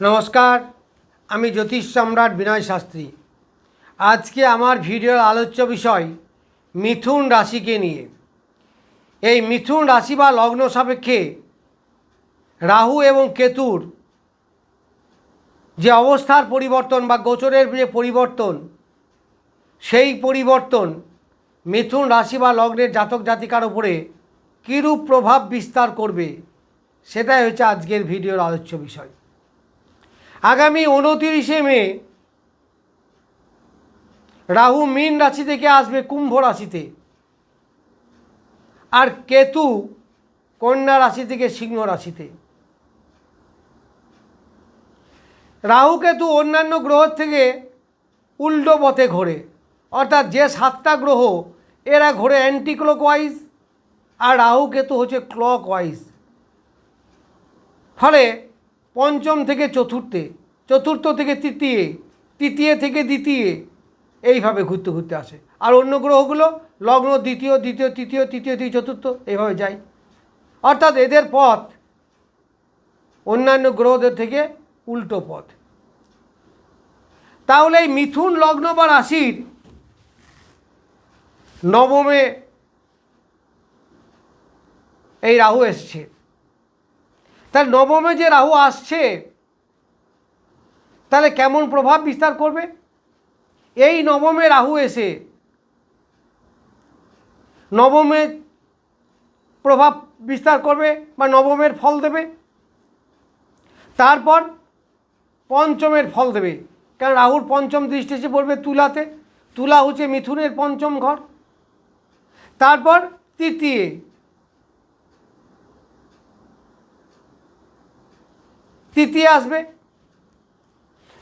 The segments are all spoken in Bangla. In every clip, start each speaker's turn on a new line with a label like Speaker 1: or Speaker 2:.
Speaker 1: নমস্কার, আমি জ্যোতিষ সম্রাট বিনয় শাস্ত্রী। আজকে আমার ভিডিওর আলোচ্য বিষয় মিথুন রাশিকে নিয়ে। এই মিথুন রাশি বা লগ্ন সাপেক্ষে রাহু এবং কেতুর যে অবস্থার পরিবর্তন বা গোচরের যে পরিবর্তন, সেই পরিবর্তন মিথুন রাশি বা লগ্নের জাতক জাতিকার উপরে কীরূপ প্রভাব বিস্তার করবে, সেটাই হচ্ছে আজকের ভিডিওর আলোচ্য বিষয়। আগামী উনতিরিশে মে, রাহু মীন রাশি থেকে আসবে কুম্ভ রাশিতে। আর কেতু কন্যা রাশি থেকে সিংহ রাশিতে। রাহু কেতু অন্যান্য গ্রহ থেকে উল্টো পথে ঘোরে। অর্থাৎ যে সাতটা গ্রহ, এরা ঘোরে অ্যান্টি ক্লক ওয়াইজ আর রাহু কেতু হচ্ছে ক্লক ওয়াইজ ফলে পঞ্চম থেকে চতুর্থে। চতুর্থ থেকে তৃতীয় তৃতীয় থেকে দ্বিতীয়, এইভাবে ঘুরতে ঘুরতে আসে। আর অন্য গ্রহগুলো লগ্ন দ্বিতীয় দ্বিতীয়, তৃতীয় তৃতীয় থেকে চতুর্থ, এইভাবে যায়। অর্থাৎ এদের পথ অন্যান্য গ্রহদের থেকে উল্টো পথ। তাহলে এই মিথুন লগ্ন বা রাশির নবমে এই রাহু এসছে। তার নবমে যে রাহু আসছে তাহলে কেমন প্রভাব বিস্তার করবে? এই নবমে রাহু এসে নবমে প্রভাব বিস্তার করবে বা নবমের ফল দেবে। তারপর পঞ্চমের ফল দেবে। কারণ রাহুর পঞ্চম দৃষ্টি এসে পড়বে তুলাতে। তুলা হচ্ছে মিথুনের পঞ্চম ঘর। তারপর তৃতীয়। তৃতীয় আসবে।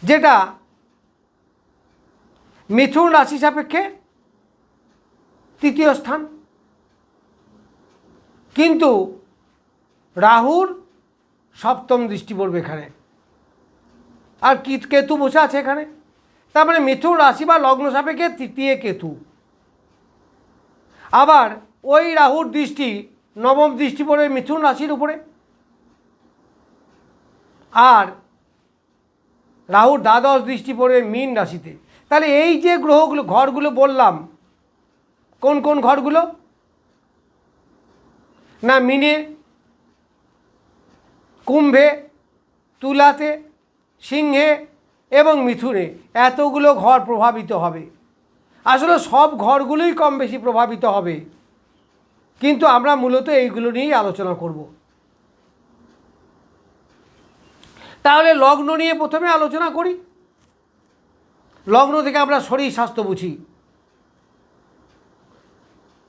Speaker 1: যেটা মিথুন রাশি সাপেক্ষে তৃতীয় স্থান। কিন্তু রাহুর সপ্তম দৃষ্টি পড়বে এখানে। আর কি কেতু বসে আছে এখানে? তার মানে মিথুন রাশি বা লগ্ন সাপেক্ষে তৃতীয় কেতু। আবার ওই রাহুর দৃষ্টি, নবম দৃষ্টি পড়বে মিথুন রাশির উপরে। আর রাহুর দ্বাদশ দৃষ্টি পড়বে মীন রাশিতে। তাহলে এই যে গ্রহগুলো, ঘরগুলো বললাম, কোন কোন ঘরগুলো? না, মিনে, কুম্ভে, তুলাতে, সিংহে এবং মিথুনে এতগুলো ঘর প্রভাবিত হবে। আসলে সব ঘরগুলোই কম বেশি প্রভাবিত হবে। কিন্তু আমরা মূলত এইগুলো নিয়েই আলোচনা করব। তাহলে লগ্ন নিয়ে প্রথমে আলোচনা করি। লগ্ন থেকে আমরা শরীর স্বাস্থ্য বুঝি।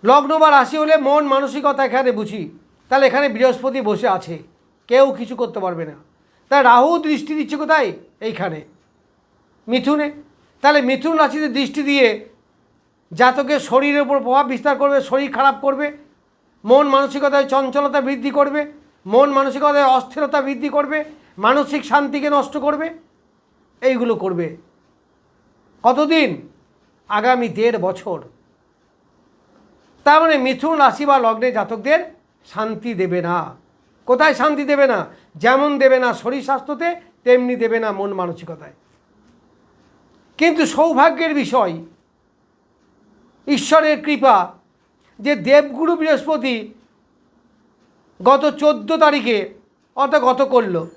Speaker 1: লগ্ন বা রাশি হলে মন মানসিকতা এখানে বুঝি। তাহলে এখানে বৃহস্পতি বসে আছে। কেউ কিছু করতে পারবে না। তাই রাহু দৃষ্টি দিচ্ছে কোথায়? এইখানে। মিথুনে। তাহলে মিথুন রাশিতে দৃষ্টি দিয়ে জাতকের শরীরের উপর প্রভাব বিস্তার করবে, শরীর খারাপ করবে, মন মানসিকতায় চঞ্চলতা বৃদ্ধি করবে, মন মানসিকতায় অস্থিরতা বৃদ্ধি করবে মানসিক শান্তিকে নষ্ট করবে, এইগুলো করবে। কতদিন? আগামী দেড় বছর। তার মানে মিথুন রাশি বা লগ্নে জাতকদের শান্তি দেবে না। কোথায় শান্তি দেবে না? যেমন দেবে না শরীর স্বাস্থ্যতে, তেমনি দেবে না মন মানসিকতায়। কিন্তু সৌভাগ্যের বিষয়, ঈশ্বরের কৃপা, যে দেবগুরু বৃহস্পতি গত চোদ্দ তারিখে অর্থাৎ গত করল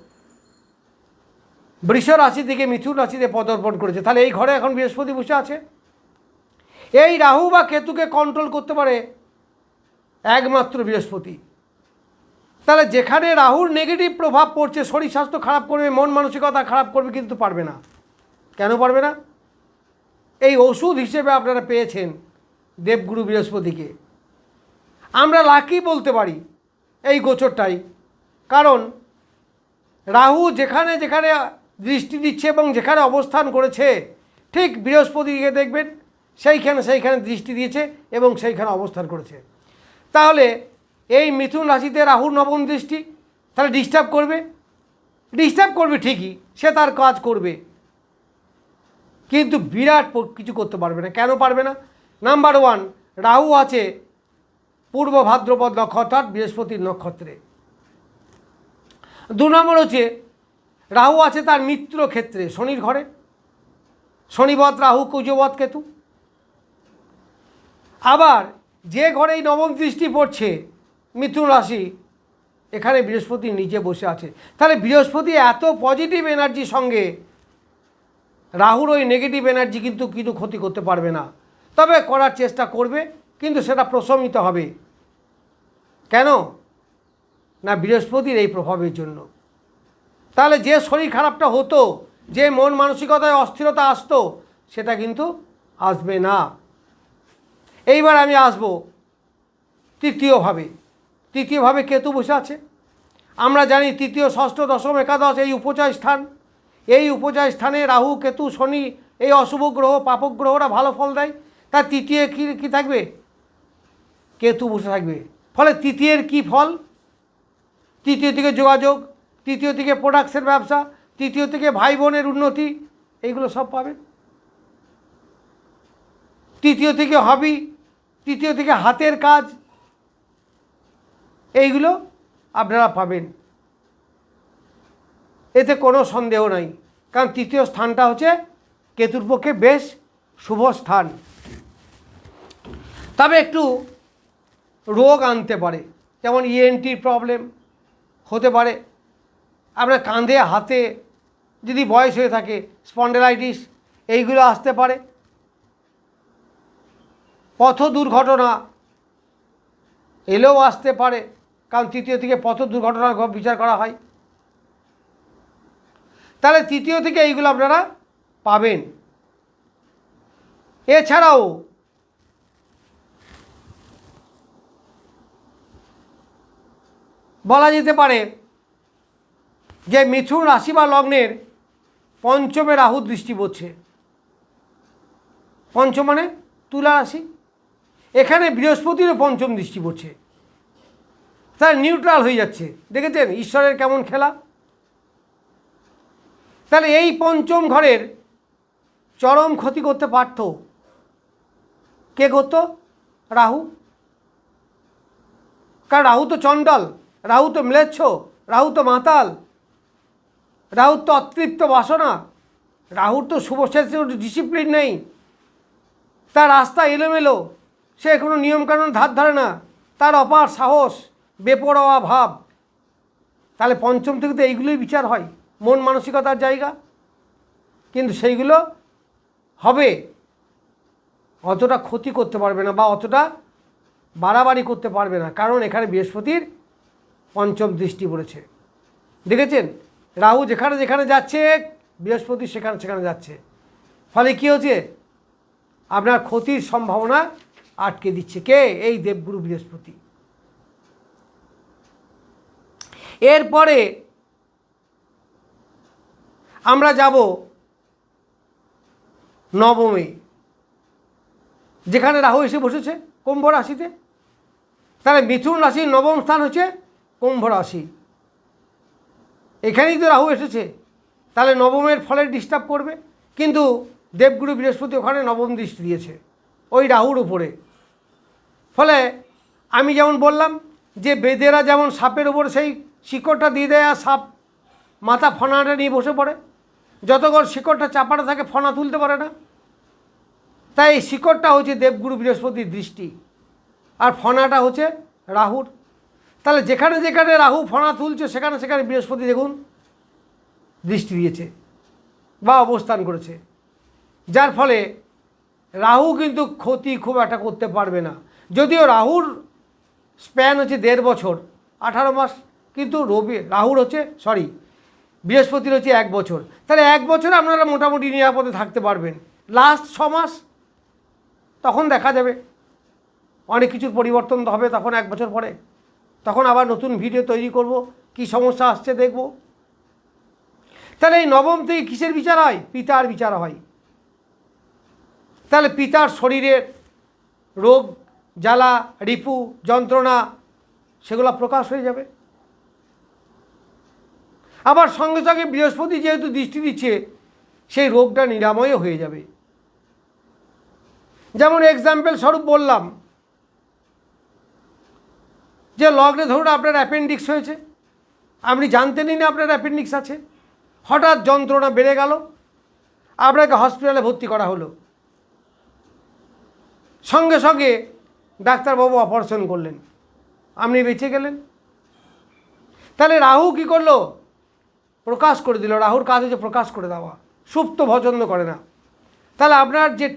Speaker 1: বৃষ রাশি থেকে মিথুন রাশিতে পদার্পণ করেছে। তাহলে এই ঘরে এখন বৃহস্পতি বসে আছে? এই রাহু বা কেতুকে কন্ট্রোল করতে পারে একমাত্র বৃহস্পতি। তাহলে যেখানে রাহুর নেগেটিভ প্রভাব পড়ছে, শরীর স্বাস্থ্য খারাপ করবে, মন মানসিকতা খারাপ করবে, কিন্তু পারবে না। কেন পারবে না? এই ওষুধ হিসেবে আপনারা পেয়েছেন দেবগুরু বৃহস্পতিকে। আমরা লাকি বলতে পারি এই গোচরটাই। কারণ রাহু যেখানে যেখানে দৃষ্টি দিচ্ছে এবং যেখানে অবস্থান করেছে, ঠিক বৃহস্পতিকে দেখবেন, সেইখানে সেইখানে দৃষ্টি দিয়েছে এবং সেইখানে অবস্থান করেছে। তাহলে এই মিথুন রাশিতে রাহুর নবম দৃষ্টি, তাহলে ডিস্টার্ব করবে? ডিস্টার্ব করবে ঠিকই, সে তার কাজ করবে। কিন্তু বিরাট কিছু করতে পারবে না। কেন পারবে না? নাম্বার ওয়ান রাহু আছে পূর্ব ভাদ্রপদ নক্ষত্র বৃহস্পতির নক্ষত্রে। দু নম্বর হচ্ছে রাহু আছে তার মিত্র ক্ষেত্রে, শনির ঘরে। শনিবধ রাহু কুজবধ কেতু। আবার যে ঘরে নবম দৃষ্টি পড়ছে, মিথুন রাশি, এখানে বৃহস্পতি নিচে বসে আছে। তাহলে বৃহস্পতি এত পজিটিভ এনার্জির সঙ্গে রাহুর ওই নেগেটিভ এনার্জি কিন্তু কিন্তু ক্ষতি করতে পারবে না। তবে করার চেষ্টা করবে, কিন্তু সেটা প্রশমিত হবে। কেন? না বৃহস্পতির এই প্রভাবের জন্য। তাহলে যে শরীর খারাপটা হতো, যে মন মানসিকতায় অস্থিরতা আসতো, সেটা কিন্তু আসবে না। এইবার আমি আসব তৃতীয়ভাবে। তৃতীয়ভাবে কেতু বসে আছে। আমরা জানি তৃতীয়, ষষ্ঠ, দশম, একাদশ এই উপচয় স্থান। এই উপচয় স্থানে রাহু, কেতু, শনি এই অশুভ গ্রহ পাপক গ্রহরা ভালো ফল দেয়। তার তৃতীয় কী কী থাকবে? কেতু বসে থাকবে। ফলে তৃতীয়ের কি ফল? তৃতীয় দিকে যোগাযোগ। তৃতীয় থেকে প্রোডাক্টসের ব্যবসা, তৃতীয় থেকে ভাই বোনের উন্নতি, এইগুলো সব পাবেন। তৃতীয় থেকে হবি তৃতীয় থেকে হাতের কাজ, এইগুলো আপনারা পাবেন। এতে কোনো সন্দেহ নাই, কারণ তৃতীয় স্থানটা হচ্ছে কেতুর পক্ষে বেশ শুভ স্থান। তবে একটু রোগ আনতে পারে, যেমন ইএনটির প্রবলেম হতে পারে। আপনার কাঁধে, হাতে যদি বয়স হয়ে থাকে, স্পন্ডেলাইটিস, এইগুলো আসতে পারে। পথ দুর্ঘটনা এলেও আসতে পারে, কারণ তৃতীয় থেকে পথ দুর্ঘটনার বিচার করা হয়। তাহলে তৃতীয় থেকে এইগুলো আপনারা পাবেন। এছাড়াও বলা যেতে পারে যে মিথুন রাশি বা লগ্নের পঞ্চমে রাহু দৃষ্টি পড়ছে। পঞ্চম মানে তুলা রাশি। এখানে বৃহস্পতিরও পঞ্চম দৃষ্টি পড়ছে। তার নিউট্রাল হয়ে যাচ্ছে। দেখেছেন? ঈশ্বরের কেমন খেলা? তাহলে এই পঞ্চম ঘরের চরম ক্ষতি করতে পারত কে করতো? রাহু। কারণ রাহু তো চণ্ডাল, রাহু তো ম্লেচ্ছ, রাহু তো মাতাল রাহুর তো অতৃপ্ত বাসনা। রাহুর তো শুভশ্রেষ্ঠ ডিসিপ্লিন নেই। তার রাস্তা এলোমেলো, সে কোনো নিয়মকানুন ধার ধারে না। তার অপার সাহস, বেপরোয়া ভাব। তাহলে পঞ্চম থেকে তো এইগুলোই বিচার হয়, মন মানসিকতার জায়গা। কিন্তু সেইগুলো হবে। অতটা ক্ষতি করতে পারবে না বা অতটা বাড়াবাড়ি করতে পারবে না। কারণ এখানে বৃহস্পতির পঞ্চম দৃষ্টি পড়েছে। দেখেছেন? রাহু যেখানে যেখানে যাচ্ছে, বৃহস্পতি সেখানে সেখানে যাচ্ছে। ফলে কী হচ্ছে? আপনার ক্ষতির সম্ভাবনা আটকে দিচ্ছে। কে? এই দেবগুরু বৃহস্পতি। এরপরে আমরা যাব নবমে, যেখানে রাহু এসে বসেছে কুম্ভ রাশিতে। তাহলে মিথুন রাশির নবম স্থান হচ্ছে কুম্ভ রাশি। এখানেই তো রাহু এসেছে। তাহলে নবমের ফলে ডিস্টার্ব করবে। কিন্তু দেবগুরু বৃহস্পতি ওখানে নবম দৃষ্টি দিয়েছে, ওই রাহুর উপরে। ফলে আমি যেমন বললাম যে বেদেরা যেমন সাপের উপর সেই শিকড়টা দিয়ে দেয় আর সাপ মাথা ফনাটা নিয়ে বসে পড়ে যতক্ষণ শিকড়টা চাপাটা থাকে ফনা তুলতে পারে না। তাই এই শিকড়টা হচ্ছে দেবগুরু বৃহস্পতির দৃষ্টি, আর ফনাটা হচ্ছে রাহুর। তাহলে যেখানে যেখানে রাহু ফনা তুলছে, সেখানে সেখানে বৃহস্পতি দেখুন, দৃষ্টি দিয়েছে বা অবস্থান করেছে। যার ফলে রাহু কিন্তু ক্ষতি খুব একটা করতে পারবে না। যদিও রাহুর স্প্যান হচ্ছে দেড় বছর, আঠারো মাস, কিন্তু রবি, রাহুর হচ্ছে সরি বৃহস্পতির হচ্ছে এক বছর। তাহলে এক বছরে আপনারা মোটামুটি নিরাপদে থাকতে পারবেন। লাস্ট ছ মাস, তখন দেখা যাবে। অনেক কিছুর পরিবর্তন হবে তখন এক বছর পরে। তখন আবার নতুন ভিডিও তৈরি করব। কি সমস্যা আসছে দেখব। তাহলে এই নবম থেকে কিসের বিচার হয়? পিতার বিচার হয়। তাহলে পিতার শরীরের রোগ, জ্বালা, রিপু, যন্ত্রণা, সেগুলো প্রকাশ হয়ে যাবে। আবার সঙ্গে সঙ্গে বৃহস্পতি যেহেতু দৃষ্টি দিচ্ছে, সেই রোগটা নিরাময়ও হয়ে যাবে। যেমন এক্সাম্পল স্বরূপ বললাম যে লগ্নে ধরুন আপনার অ্যাপেন্ডিক্স হয়েছে, আপনি জানতেনই না আপনার অ্যাপেন্ডিক্স আছে। হঠাৎ যন্ত্রণা বেড়ে গেল, আপনাকে হসপিটালে ভর্তি করা হলো। সঙ্গে সঙ্গে ডাক্তারবাবু অপারেশন করলেন। আপনি বেঁচে গেলেন। তাহলে রাহু কি করল? প্রকাশ করে দিল। রাহুর কাজ হচ্ছে প্রকাশ করে দেওয়া, সুপ্ত পছন্দ করে না। তাহলে আপনার যে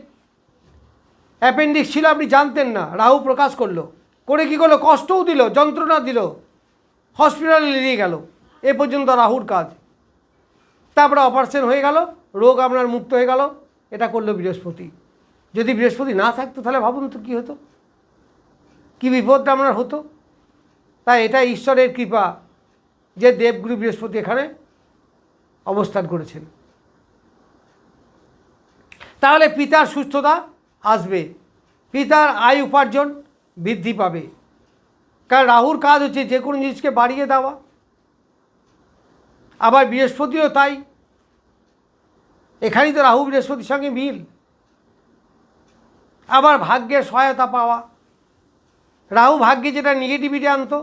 Speaker 1: অ্যাপেন্ডিক্স ছিল, আপনি জানতেন না, রাহু প্রকাশ করল। করে কি করল? কষ্টও দিল, যন্ত্রণা দিল। হসপিটালে নিয়ে গেল। এ পর্যন্ত রাহুর কাজ। তারপরে অপারেশন হয়ে গেল, রোগ আপনার মুক্ত হয়ে গেল, এটা করল বৃহস্পতি। যদি বৃহস্পতি না থাকতো, তাহলে ভাবুন তো কী হতো? কী বিপদটা আপনার হতো? তাই এটা ঈশ্বরের কৃপা, যে দেবগুরু বৃহস্পতি এখানে অবস্থান করেছেন। তাহলে পিতার সুস্থতা আসবে। পিতার আয় উপার্জন বৃদ্ধি পাবে। কারণ রাহুর কাজ হচ্ছে যে কোনো জিনিসকে বাড়িয়ে দেওয়া। আবার বৃহস্পতিও তাই। এখানেই তো রাহু বৃহস্পতির সঙ্গে মিল। আবার ভাগ্যের সহায়তা পাওয়া। রাহু ভাগ্যে যেটা নেগেটিভিটি আনতো,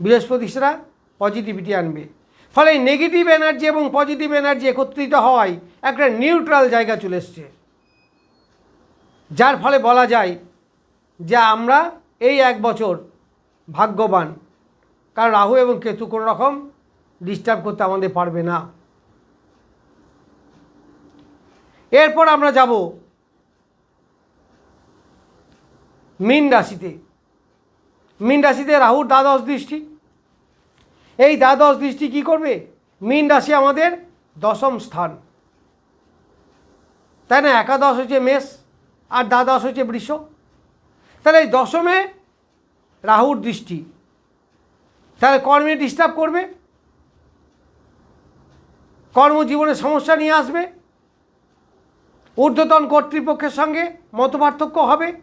Speaker 1: বৃহস্পতি সেটা পজিটিভিটি আনবে। ফলে নেগেটিভ এনার্জি এবং পজিটিভ এনার্জি একত্রিত হওয়ায় একটা নিউট্রাল জায়গা চলে এসছে। যার ফলে বলা যায় যে আমরা এই এক বছর ভাগ্যবান। কারণ রাহু এবং কেতু কোনো রকম ডিস্টার্ব করতে আমাদের পারবে না। এরপর আমরা যাব মীন রাশিতে। মীন রাশিতে রাহুর দ্বাদশ দৃষ্টি। এই দ্বাদশ দৃষ্টি কি করবে? মীন রাশি আমাদের দশম স্থান। তাই না? একাদশ হচ্ছে মেষ। আর দ্বাদশ হচ্ছে বৃষ। তাহলে এই দশমে রাহুর দৃষ্টি। তাহলে কর্মে ডিস্টার্ব করবে। কর্মজীবনে সমস্যা নিয়ে আসবে। ঊর্ধ্বতন কর্তৃপক্ষের সঙ্গে মতপার্থক্য হবে।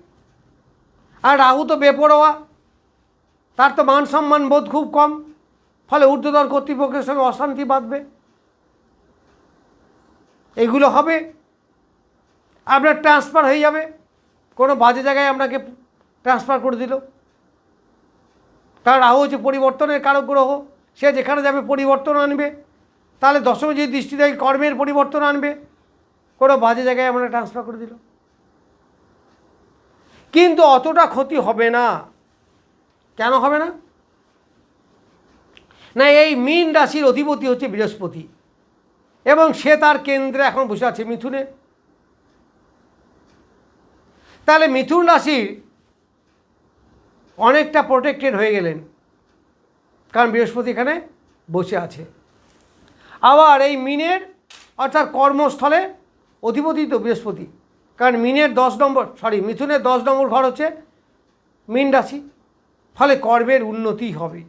Speaker 1: আর রাহু তো বেপরোয়া। তার তো মান সম্মান বোধ খুব কম। ফলে ঊর্ধ্বতন কর্তৃপক্ষের সঙ্গে অশান্তি বাঁধবে। এগুলো হবে। আপনার ট্রান্সফার হয়ে যাবে। কোনো বাজে জায়গায় আপনাকে ট্রান্সফার করে দিল। কারণ রাহু হচ্ছে পরিবর্তনের কারক গ্রহ সে যেখানে যাবে পরিবর্তন আনবে। তাহলে দশমী যদি দৃষ্টি দেয় কর্মের পরিবর্তন আনবে, কোনো বাজে জায়গায় আমরা ট্রান্সফার করে দিল। কিন্তু অতটা ক্ষতি হবে না। কেন হবে না? না, এই মীন রাশির অধিপতি হচ্ছে বৃহস্পতি। এবং সে তার কেন্দ্রে এখন বসে আছে মিথুনে। তাহলে মিথুন রাশি অনেকটা প্রোটেক্টেড হয়ে গেলেন, কারণ বৃহস্পতি এখানে বসে আছে। আবার এই মিনের, অর্থাৎ কর্মস্থলে অধিপতি তো বৃহস্পতি, কারণ মিনের দশ নম্বর সরি মিথুনের দশ নম্বর ঘর হচ্ছে মিন রাশি, ফলে কর্মের উন্নতি হবে।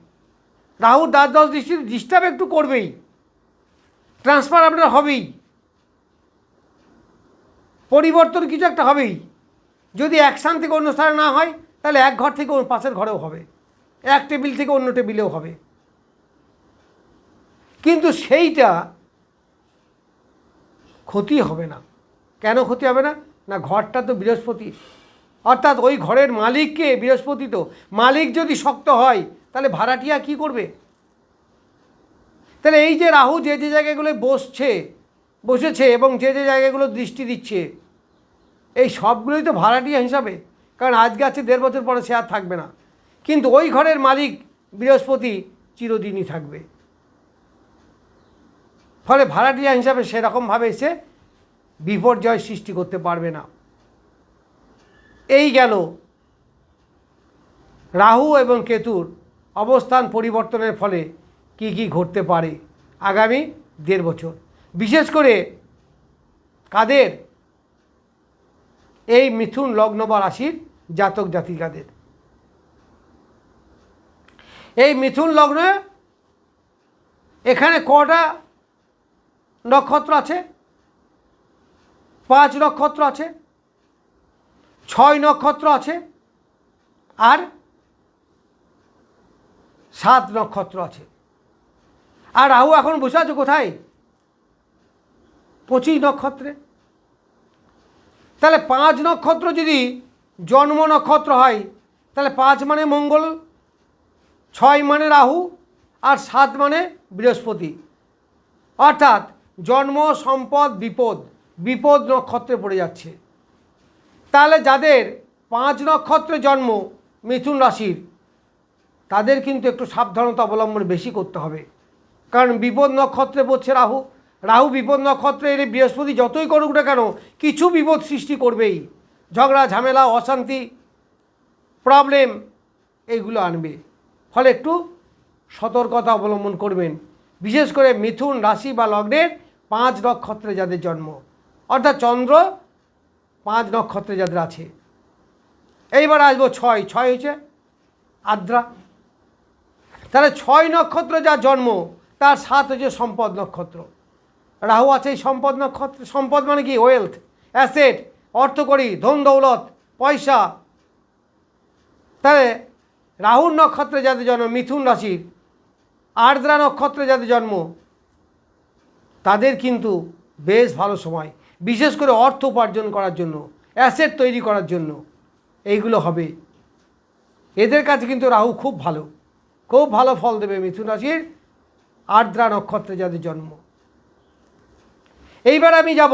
Speaker 1: রাহুর দাস দশ দৃষ্টি ডিস্টার্ব একটু করবেই ট্রান্সফার আপনার হবেই, পরিবর্তন কিছু একটা হবেই। যদি এক স্থান থেকে অন্য স্থানে না হয়, তাহলে এক ঘর থেকে পাশের ঘরেও হবে। এক টেবিল থেকে অন্য টেবিলেও হবে। কিন্তু সেইটা ক্ষতি হবে না। কেন ক্ষতি হবে না? না, ঘরটা তো বৃহস্পতি। অর্থাৎ ওই ঘরের মালিককে বৃহস্পতি তো। মালিক যদি শক্ত হয়, তাহলে ভাড়াটিয়া কি করবে? তাহলে এই যে রাহু যে যে জায়গাগুলো বসছে, বসেছে এবং যে যে জায়গাগুলো দৃষ্টি দিচ্ছে এই সবগুলোই তো ভাড়াটিয়া হিসাবে, কারণ আজকে আছে দেড় বছর পরে সে আর থাকবে না। কিন্তু ওই ঘরের মালিক বৃহস্পতি চিরদিনই থাকবে। ফলে ভাড়াটিয়া হিসাবে সেরকমভাবে এসে বিপর্যয় সৃষ্টি করতে পারবে না। এই গেল রাহু এবং কেতুর অবস্থান পরিবর্তনের ফলে কি কি ঘটতে পারে আগামী দেড় বছর। বিশেষ করে কাদের এই মিথুন লগ্ন বা রাশির জাতক জাতিকাদের। এই মিথুন লগ্নে এখানে কটা নক্ষত্র আছে? পাঁচ নক্ষত্র আছে, ছয় নক্ষত্র আছে, আর সাত নক্ষত্র আছে। আর রাহু এখন বসে আছে কোথায়? পঁচিশ নক্ষত্রে। তাহলে পাঁচ নক্ষত্র যদি জন্ম নক্ষত্র হয়, তাহলে পাঁচ মানে মঙ্গল, ছয় মানে রাহু, আর সাত মানে বৃহস্পতি। অর্থাৎ জন্ম, সম্পদ, বিপদ বিপদ নক্ষত্রে পড়ে যাচ্ছে। তাহলে যাদের পাঁচ নক্ষত্রে জন্ম মিথুন রাশির, তাদের কিন্তু একটু সাবধানতা অবলম্বন বেশি করতে হবে। কারণ বিপদ নক্ষত্রে পড়ছে রাহু রাহু বিপদ নক্ষত্রে এলে বৃহস্পতি যতই করুক না কেন, কিছু বিপদ সৃষ্টি করবেই। ঝগড়া, ঝামেলা, অশান্তি প্রবলেম এইগুলো আনবে। ফলে একটু সতর্কতা অবলম্বন করবেন। বিশেষ করে মিথুন রাশি বা লগ্নের পাঁচ নক্ষত্রে যাদের জন্ম। অর্থাৎ চন্দ্র পাঁচ নক্ষত্রে যাদের আছে। এইবার আসব ছয়। ছয় হয়েছে আদ্রা। তাহলে ছয় নক্ষত্র যা জন্ম, তার সাত হচ্ছে সম্পদ নক্ষত্র। রাহু আছে সম্পদ নক্ষত্র, সম্পদ মানে কি? ওয়েলথ অ্যাসেট অর্থকরী ধন দৌলত, পয়সা। তাহলে রাহুর নক্ষত্রে যাদের জন্ম, মিথুন রাশির, আর্দ্রা নক্ষত্রে যাদের জন্ম, তাদের কিন্তু বেশ ভালো সময়। বিশেষ করে অর্থ উপার্জন করার জন্য অ্যাসেট তৈরি করার জন্য, এইগুলো হবে। এদের কাছে কিন্তু রাহু খুব ভালো। খুব ভালো ফল দেবে মিথুন রাশির আর্দ্রা নক্ষত্রে যাদের জন্ম। এইবার আমি যাব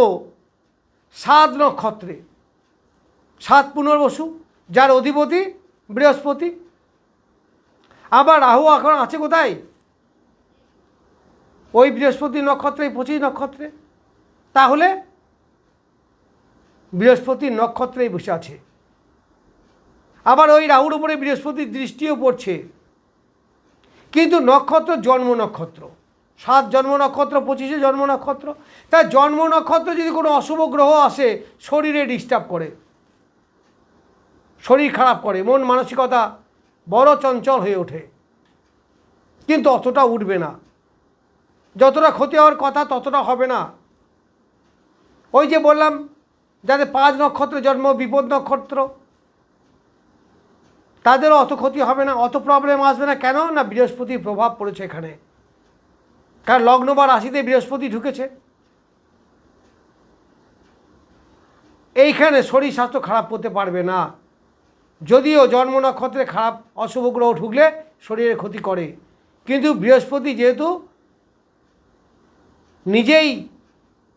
Speaker 1: সাত নক্ষত্রে। সাত পুনর্বসু, যার অধিপতি বৃহস্পতি। আবার রাহু এখন আছে কোথায়? ওই বৃহস্পতি নক্ষত্রে, পঁচিশ নক্ষত্রে। তাহলে বৃহস্পতির নক্ষত্রেই বসে আছে। আবার ওই রাহুর উপরে বৃহস্পতির দৃষ্টিও পড়ছে। কিন্তু নক্ষত্র জন্ম নক্ষত্র। সাত জন্ম নক্ষত্র, পঁচিশে জন্ম নক্ষত্র। তা জন্ম নক্ষত্র যদি কোনো অশুভ গ্রহ আসে, শরীরে ডিস্টার্ব করে। শরীর খারাপ করে, মন মানসিকতা বড় চঞ্চল হয়ে ওঠে। কিন্তু অতটা উঠবে না। যতটা ক্ষতি হওয়ার কথা ততটা হবে না। ওই যে বললাম, যাদের পাঁচ নক্ষত্রে জন্ম, বিপদ নক্ষত্র, তাদেরও অত ক্ষতি হবে না, অত প্রবলেম আসবে না। কেন? না বৃহস্পতির প্রভাব পড়েছে এখানে। কারণ লগ্ন বা রাশিতে বৃহস্পতি ঢুকেছে। এইখানে শরীর স্বাস্থ্য খারাপ করতে পারবে না। যদিও জন্ম নক্ষত্রে খারাপ, অশুভ গ্রহ ঢুকলে শরীরের ক্ষতি করে। কিন্তু বৃহস্পতি যেহেতু নিজেই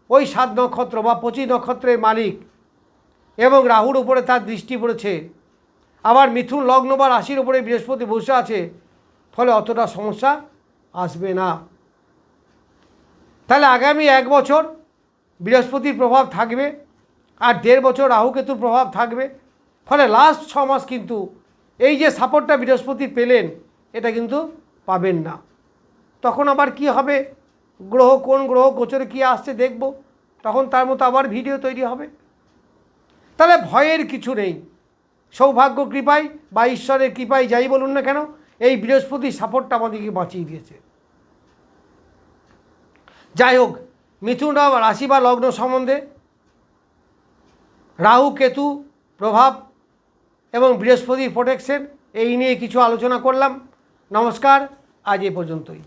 Speaker 1: ওই সাত নক্ষত্র বা পঁচিশ নক্ষত্রের মালিক এবং রাহুর উপরে তার দৃষ্টি পড়েছে, আবার মিথুন লগ্ন বা রাশির উপরে বৃহস্পতি বসে আছে, ফলে অতটা সমস্যা আসবে না। তাহলে আগামী এক বছর বৃহস্পতির প্রভাব থাকবে আর দেড় বছর রাহুকেতুর প্রভাব থাকবে। ফলে লাস্ট ছ মাস কিন্তু এই যে সাপোর্টটা বৃহস্পতি পেলেন, এটা কিন্তু পাবেন না। তখন আবার কি হবে? গ্রহ কোন গ্রহ গোচরে কী আসছে দেখব। তখন তার মতো আবার ভিডিও তৈরি হবে। তাহলে ভয়ের কিছু নেই। সৌভাগ্য কৃপায় বা ঈশ্বরের কৃপায় যাই বলুন না কেন, এই বৃহস্পতির সাপোর্টটা আমাদেরকে বাঁচিয়ে দিয়েছে। যাই হোক, মিথুন রাশি বা লগ্ন সম্বন্ধে রাহু, কেতু, প্রভাব এবং বৃহস্পতি প্রোটেকশন এই নিয়ে কিছু আলোচনা করলাম। নমস্কার, আজ এ পর্যন্তই।